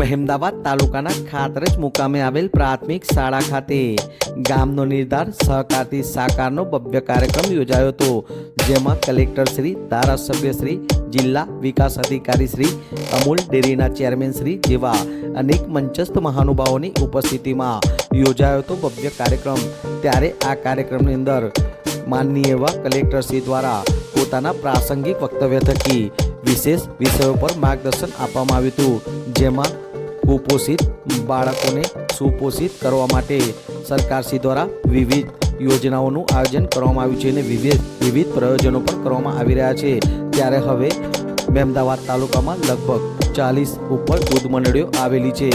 મહેમદાવાદ તાલુકાના ખાતરજ મુકામે આવેલ પ્રાથમિક શાળા ખાતે ગામનો નિર્ધાર સહકારથી સાકારનો ભવ્ય કાર્યક્રમ યોજાયો હતો, જેમાં કલેક્ટર શ્રી, ધારાસભ્ય શ્રી, જિલ્લા વિકાસ અધિકારી શ્રી, અમૂલ ડેરીના ચેરમેન શ્રી જેવા અનેક મંચસ્થ મહાનુભાવોની ઉપસ્થિતિમાં યોજાયો હતો ભવ્ય કાર્યક્રમ. ત્યારે આ કાર્યક્રમની અંદર માનનીય એવા કલેક્ટર શ્રી દ્વારા પોતાના પ્રાસંગિક વક્તવ્ય થકી વિશેષ વિષયો પર માર્ગદર્શન આપવામાં આવ્યું હતું, જેમાં કુપોષિત બાળકોને સુપોષિત કરવા માટે સરકારશ્રી દ્વારા વિવિધ યોજનાઓનું આયોજન કરવામાં આવ્યું છે અને વિવિધ વિવિધ પ્રયોજનો પણ કરવામાં આવી રહ્યા છે. ત્યારે હવે મહેમદાવાદ તાલુકામાં લગભગ ચાલીસ ઉપર દૂધ મંડળીઓ આવેલી છે,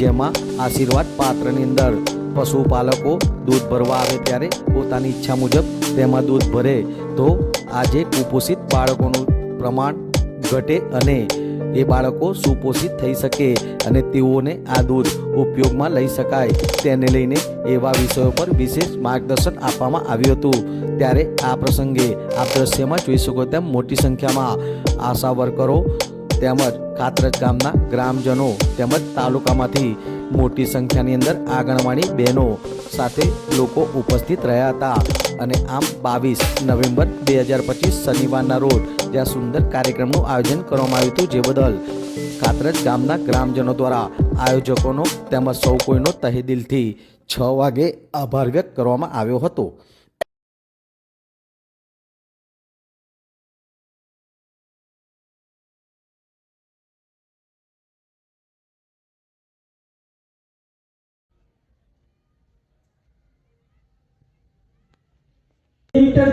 જેમાં આશીર્વાદ પાત્રની અંદર પશુપાલકો દૂધ ભરવા આવે ત્યારે પોતાની ઈચ્છા મુજબ તેમાં દૂધ ભરે. તો આજે કુપોષિત બાળકોનું પ્રમાણ ઘટે અને એ બાળકો સુપોષિત થઈ શકે અને તેઓને આ દૂધ ઉપયોગમાં લઈ શકાય. તેને લઈને એવા વિષયો પર વિશેષ માર્ગદર્શન આપવામાં આવ્યું હતું. ત્યારે આ પ્રસંગે આ દ્રશ્યમાં જોઈ શકો તેમ મોટી સંખ્યામાં આશા વર્કરો તેમજ કાતરજ ગામના ગ્રામજનો તેમજ તાલુકામાંથી મોટી સંખ્યાની અંદર આંગણવાડી બહેનો સાથે લોકો ઉપસ્થિત રહ્યા હતા. અને આમ બાવીસ નવેમ્બર બે હજાર પચીસ શનિવારના રોજ જ્યાં સુંદર કાર્યક્રમનું આયોજન કરવામાં આવ્યું હતું, જે બદલ કાતરજ ગામના ગ્રામજનો દ્વારા આયોજકોનો તેમજ સૌ કોઈનો તહેદિલથી છ વાગે આભાર વ્યક્ત કરવામાં આવ્યો હતો.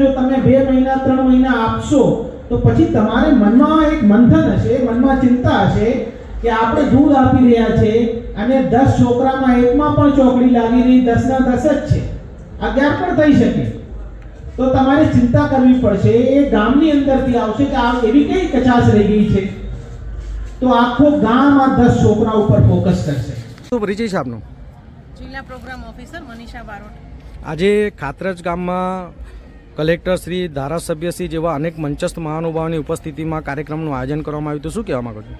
જો તમે બે મહિના, ત્રણ મહિના આપશો તો પછી તમારે મનમાં એક મંથન હશે મનમાં ચિંતા હશે કે આપણે દૂધ આપી રહ્યા છે અને દસ છોકરામાં એકમાં પણ ચોકડી લાગી રહી દસના દસ જ છે. અગિયાર પણ થઈ શકે? તો તમારે ચિંતા કરવી પડશે એ ગામની અંદરથી આવશે કે આ એવી કઈ કચાશ રહી ગઈ છે? તો આખો ગામ આ દસ છોકરા ઉપર ફોકસ કરશે. શું પરિચય છે આપનો? જિલ્લા પ્રોગ્રામ ઓફિસર મનીષા બારોટ. આજે ખાતરજ ગામમાં કલેક્ટર શ્રી ધારાસભ્ય શ્રી જેવા અનેક મંચસ્થ મહાનુભાવોની ઉપસ્થિતિમાં કાર્યક્રમનું આયોજન કરવામાં આવ્યું હતું. શું કહેવા માંગો છો?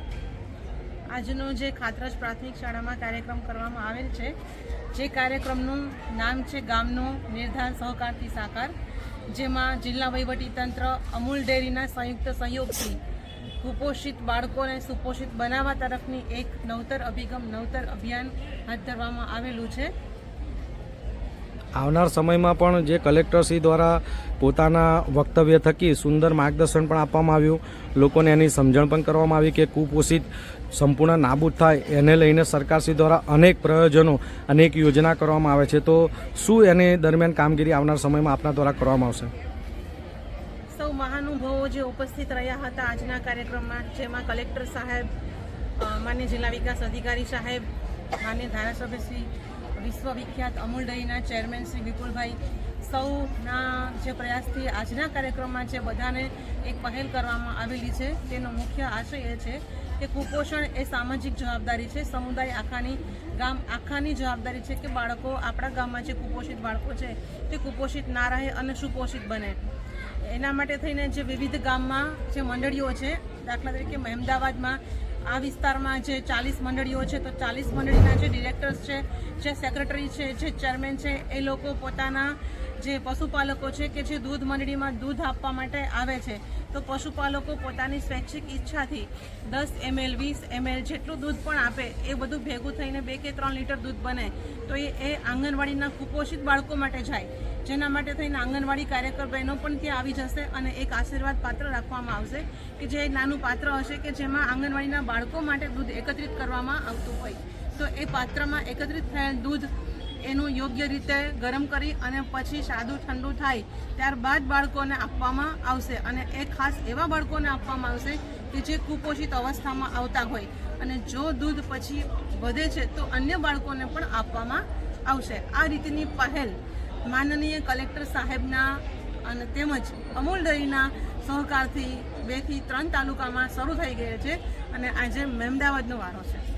આજનો જે ખાતરજ પ્રાથમિક શાળામાં કાર્યક્રમ કરવામાં આવેલ છે, જે કાર્યક્રમનું નામ છે ગામનો નિર્ધાર સહકારથી સાકાર, જેમાં જિલ્લા વહીવટીતંત્ર અમૂલ ડેરીના સંયુક્ત સહયોગથી કુપોષિત બાળકોને સુપોષિત બનાવવા તરફની એક નવતર અભિગમ, નવતર અભિયાન હાથ ધરવામાં આવેલું છે. આવનાર સમયમાં પણ જે કલેક્ટરશ્રી દ્વારા પોતાના વક્તવ્ય થકી સુંદર માર્ગદર્શન પણ આપવામાં આવ્યું. લોકોને એની સમજણ પણ કરવામાં આવી કે કુપોષિત સંપૂર્ણ નાબૂદ થાય એને લઈને સરકારશ્રી દ્વારા અનેક પ્રયોજનો, અનેક યોજના કરવામાં આવે છે. તો શું એની દરમિયાન કામગીરી આવનાર સમયમાં આપના દ્વારા કરવામાં આવશે? સૌ મહાનુભાવો જે ઉપસ્થિત રહ્યા હતા આજના કાર્યક્રમમાં, જેમાં કલેક્ટર સાહેબ માન્ય જિલ્લા વિકાસ અધિકારી સાહેબ, માન્ય ધારાસભ્ય શ્રી વિશ્વવિખ્યાત અમૂલ ડેરીના ચેરમેન શ્રી વિપુલભાઈ સૌના જે પ્રયાસથી આજના કાર્યક્રમમાં જે બધાને એક પહેલ કરવામાં આવેલી છે. તેનો મુખ્ય આશય એ છે કે કુપોષણ એ સામાજિક જવાબદારી છે. સમુદાય આખાની ગામ આખાની જવાબદારી છે કે બાળકો, આપણા ગામમાં જે કુપોષિત બાળકો છે, તે કુપોષિત ના રહે અને સુપોષિત બને. એના માટે થઈને જે વિવિધ ગામમાં જે મંડળીઓ છે, દાખલા તરીકે મહેમદાવાદમાં આ વિસ્તારમાં જે ચાલીસ મંડળીઓ છે, તો ચાલીસ મંડળીના જે ડિરેક્ટર્સ છે, જે સેક્રેટરી છે, જે ચેરમેન છે, એ લોકો પોતાના જે પશુપાલકો છે કે જે દૂધ મંડળીમાં દૂધ આપવા માટે આવે છે, તો પશુપાલકો પોતાની સ્વૈચ્છિક ઈચ્છાથી દસ એમએલ, વીસ એમએલ જેટલું દૂધ પણ આપે, એ બધું ભેગું થઈને બે કે ત્રણ લીટર દૂધ બને, તો એ એ આંગણવાડીના કુપોષિત બાળકો માટે જાય. જેના માટે થઈને આંગણવાડી કાર્યકર બહેનો પણ ત્યાં આવી જશે અને એક આશીર્વાદ પાત્ર રાખવામાં આવશે કે જે નાનું પાત્ર હશે કે જેમાં આંગણવાડીના બાળકો માટે દૂધ એકત્રિત કરવામાં આવતું હોય. તો એ પાત્રમાં એકત્રિત થયેલ દૂધ એનું યોગ્ય રીતે ગરમ કરી અને પછી સાદું ઠંડુ થાય ત્યારબાદ બાળકોને આપવામાં આવશે. અને એ ખાસ એવા બાળકોને આપવામાં આવશે કે જે કુપોષિત અવસ્થામાં આવતા હોય. અને જો દૂધ પછી વધે છે તો અન્ય બાળકોને પણ આપવામાં આવશે. આ રીતની પહેલ માનનીય કલેક્ટર સાહેબના અને તેમજ અમૂલ ડેરીના સહકારથી બેથી ત્રણ તાલુકામાં શરૂ થઈ ગયેલ છે. અને આજે મહેમદાવાદનો વારો છે.